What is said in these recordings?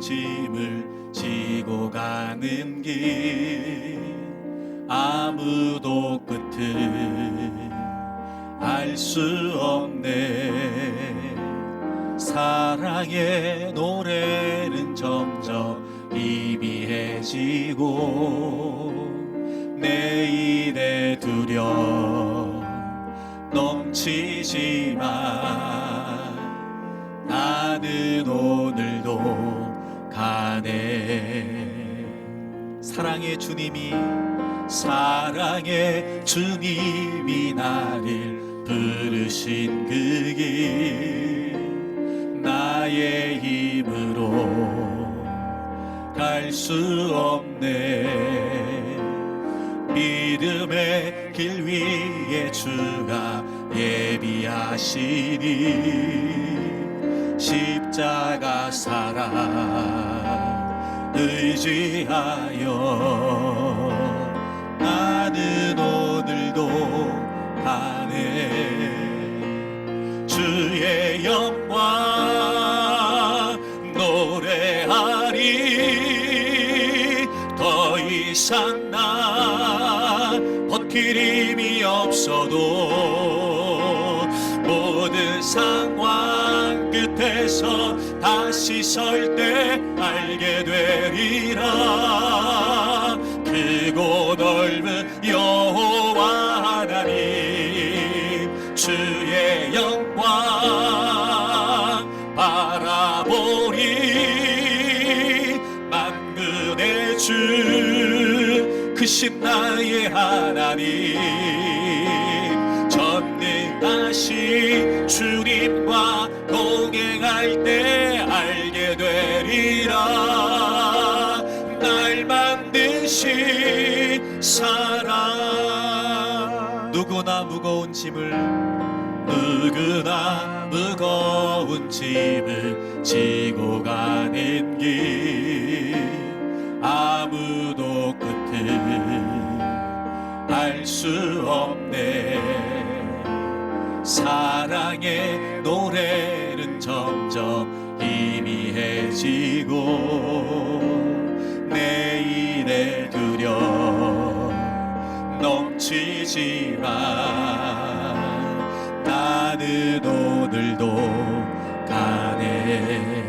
짐을 지고 가는 길 아무도 끝을 알 수 없네. 사랑의 노래는 점점 희미해지고 내일에 두려 넘치지만 나는 오 사랑의 주님이 사랑의 주님이 나를 부르신 그 길. 나의 힘으로 갈 수 없네. 믿음의 길 위에 주가 예비하시니 십자가 사랑 의지하여 나는 오늘도 가네. 주의 영광 노래하리. 더 이상 나 버틸 힘이 없어도 모든 상황 끝에서 다시 설 때 알게 되리라. 크고 넓은 여호와 하나님 주의 영광 바라보리. 만군의 주 크신 나의 하나님 전능하신 주님과 동행할 때 알게 되리라. 날 만드신 사랑 누구나 무거운 짐을 누구나 무거운 짐을 지고 가는 길 아무도 끝을 알 수 없네. 사랑의 희미해 지고 내일에 두려 넘치지만 나는 오늘도 가네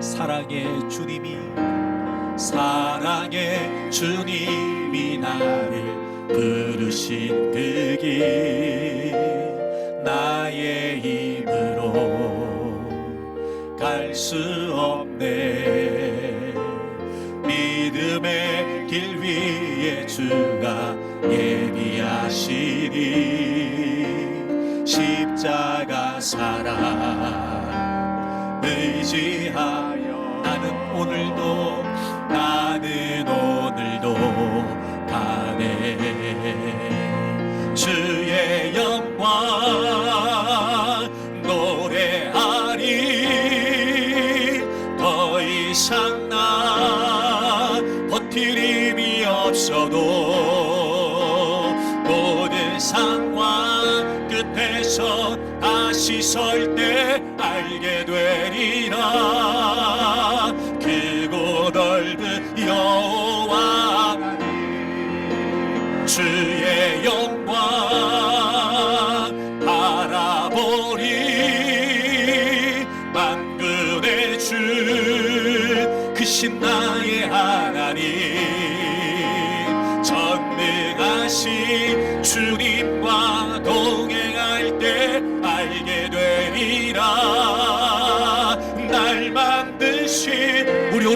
사랑의 주님이 사랑의 주님이 나를 부르신 그길 나의 힘 갈수 없네. 믿음의 길 위에 주가 예비하시니 십자가 사랑 의지하여 나는 오늘도 나는 오늘도 가네 주의 영광 나 버틸 힘이 없어도 모든 상황 끝에서 다시 설 때 알게 되리라. 크고 넓은 여호와 주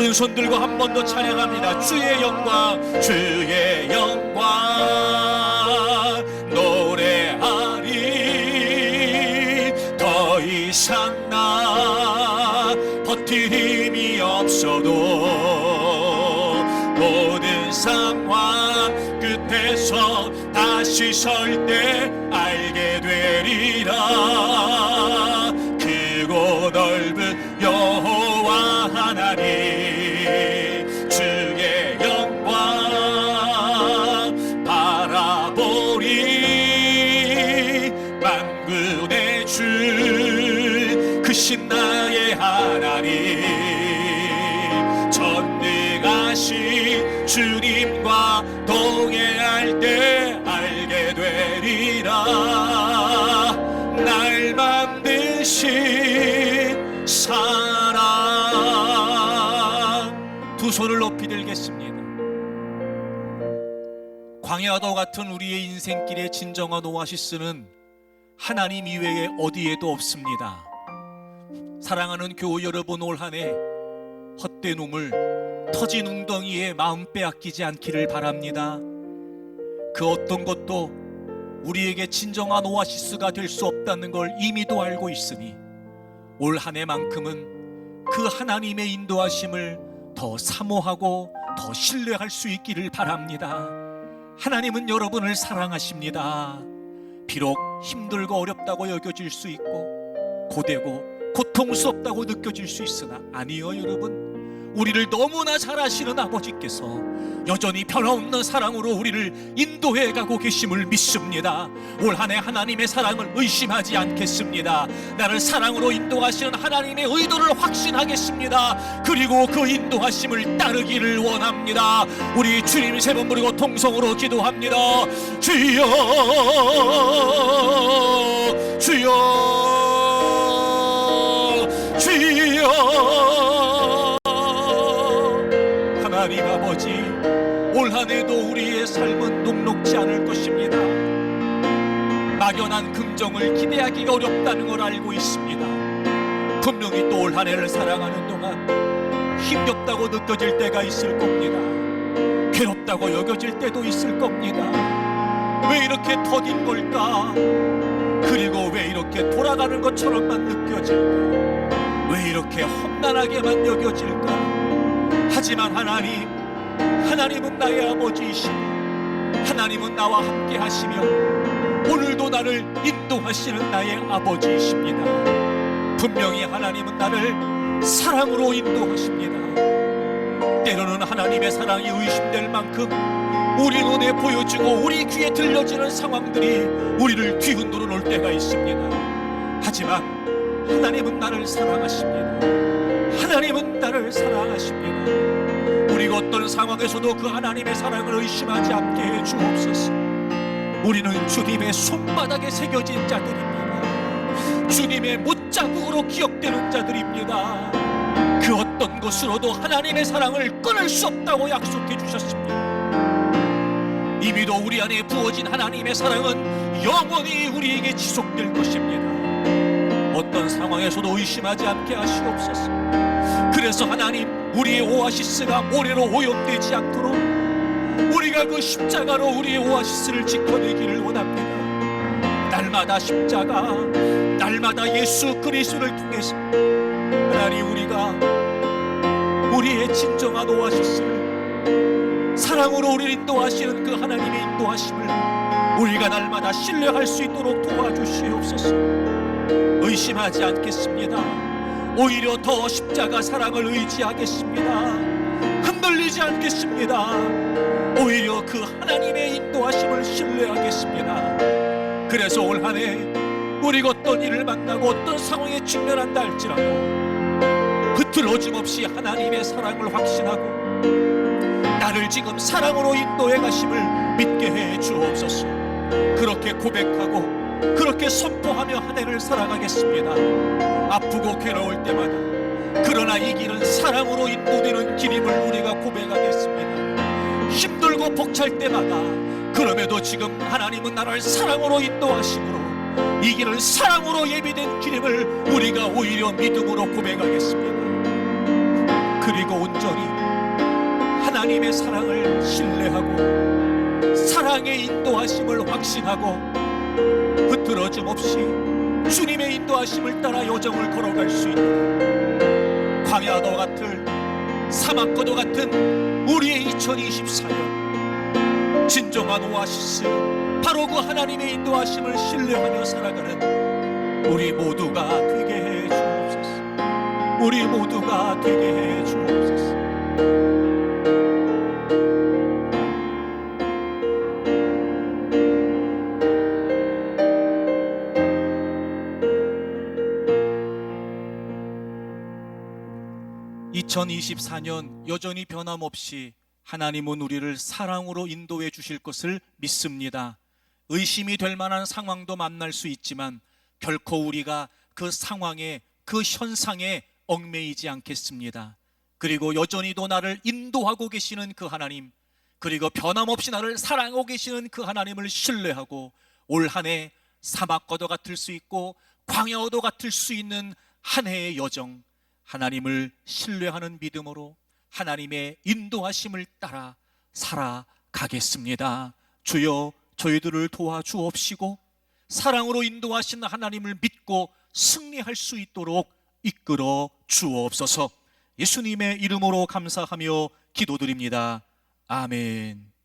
우리 오른손 들고 한 번 더 찬양합니다. 주의 영광 주의 영광. 노래하리 더 이상 나 버틸 힘이 없어도 모든 상황 끝에서 다시 설 때 알게 되리라 만군의 주 크신 나의 하나님. 전능하신 주님과 동행할 때 알게 되리라. 날 만드신 사랑 두 손을 높이 들겠습니다. 광야도 같은 우리의 인생길의 진정한 오아시스는 하나님 이외에 어디에도 없습니다. 사랑하는 교우 여러분 올 한해 헛된 우물, 터진 웅덩이에 마음 빼앗기지 않기를 바랍니다. 그 어떤 것도 우리에게 진정한 오아시스가 될 수 없다는 걸 이미도 알고 있으니 올 한 해만큼은 그 하나님의 인도하심을 더 사모하고 더 신뢰할 수 있기를 바랍니다. 하나님은 여러분을 사랑하십니다. 비록 힘들고 어렵다고 여겨질 수 있고 고되고 고통스럽다고 느껴질 수 있으나 아니요 여러분 우리를 너무나 잘 아시는 아버지께서 여전히 변함없는 사랑으로 우리를 인도해 가고 계심을 믿습니다. 올 한 해 하나님의 사랑을 의심하지 않겠습니다. 나를 사랑으로 인도하시는 하나님의 의도를 확신하겠습니다. 그리고 그 인도하심을 따르기를 원합니다. 우리 주님 세 번 부르고 통성으로 기도합니다. 주여, 주여, 하나님 아버지? 올 한해도 우리의 삶은 녹록지 않을 것입니다. 막연한 긍정을 기대하기가 어렵다는 걸 알고 있습니다. 분명히 또 올 한해를 살아가는 동안 힘겹다고 느껴질 때가 있을 겁니다. 괴롭다고 여겨질 때도 있을 겁니다. 왜 이렇게 더딘 걸까? 그리고 왜 이렇게 돌아가는 것처럼만 느껴질까? 왜 이렇게 험난하게만 여겨질까 하지만 하나님, 하나님은 나의 아버지이시고 하나님은 나와 함께 하시며 오늘도 나를 인도하시는 나의 아버지이십니다. 분명히 하나님은 나를 사랑으로 인도하십니다. 때로는 하나님의 사랑이 의심될 만큼 우리 눈에 보여지고 우리 귀에 들려지는 상황들이 우리를 뒤흔들어 놓을 때가 있습니다. 하지만 하나님은 나를 사랑하십니다. 하나님은 나를 사랑하십니다. 우리가 어떤 상황에서도 그 하나님의 사랑을 의심하지 않게 해 주옵소서. 우리는 주님의 손바닥에 새겨진 자들입니다. 주님의 못자국으로 기억되는 자들입니다. 그 어떤 것으로도 하나님의 사랑을 끊을 수 없다고 약속해 주셨습니다. 이미도 우리 안에 부어진 하나님의 사랑은 영원히 우리에게 지속될 것입니다. 어떤 상황에서도 의심하지 않게 하시옵소서. 그래서 하나님 우리의 오아시스가 모래로 오염되지 않도록 우리가 그 십자가로 우리의 오아시스를 지켜내기를 원합니다. 날마다 십자가, 날마다 예수 그리스도를 통해서 하나님 우리가 우리의 진정한 오아시스를 사랑으로 우리를 인도하시는 그 하나님의 인도하심을 우리가 날마다 신뢰할 수 있도록 도와주시옵소서. 의심하지 않겠습니다. 오히려 더 십자가 사랑을 의지하겠습니다. 흔들리지 않겠습니다. 오히려 그 하나님의 인도하심을 신뢰하겠습니다. 그래서 올 한 해 우리가 어떤 일을 만나고 어떤 상황에 직면한다 할지라도 흐트러짐 없이 하나님의 사랑을 확신하고 나를 지금 사랑으로 인도해 가심을 믿게 해 주옵소서. 그렇게 고백하고 그렇게 선포하며 한 해를 살아가겠습니다. 아프고 괴로울 때마다 그러나 이 길은 사랑으로 인도되는 길임을 우리가 고백하겠습니다. 힘들고 벅찰 때마다 그럼에도 지금 하나님은 나를 사랑으로 인도하심으로 이 길은 사랑으로 예비된 길임을 우리가 오히려 믿음으로 고백하겠습니다. 그리고 온전히 하나님의 사랑을 신뢰하고 사랑의 인도하심을 확신하고 흐트러짐 없이 주님의 인도하심을 따라 여정을 걸어갈 수 있는 광야도 같을 사막과도 같은 우리의 2024년 진정한 오아시스 바로 그 하나님의 인도하심을 신뢰하며 살아가는 우리 모두가 되게 해 주옵소서. 우리 모두가 되게 해 주옵소서 2024년 여전히 변함없이 하나님은 우리를 사랑으로 인도해 주실 것을 믿습니다. 의심이 될 만한 상황도 만날 수 있지만 결코 우리가 그 상황에 그 현상에 얽매이지 않겠습니다. 그리고 여전히도 나를 인도하고 계시는 그 하나님, 그리고 변함없이 나를 사랑하고 계시는 그 하나님을 신뢰하고 올 한 해 사막과도 같을 수 있고 광야와도 같을 수 있는 한 해의 여정, 하나님을 신뢰하는 믿음으로 하나님의 인도하심을 따라 살아가겠습니다. 주여 저희들을 도와주옵시고 사랑으로 인도하신 하나님을 믿고 승리할 수 있도록 이끌어 주옵소서. 예수님의 이름으로 감사하며 기도드립니다. 아멘.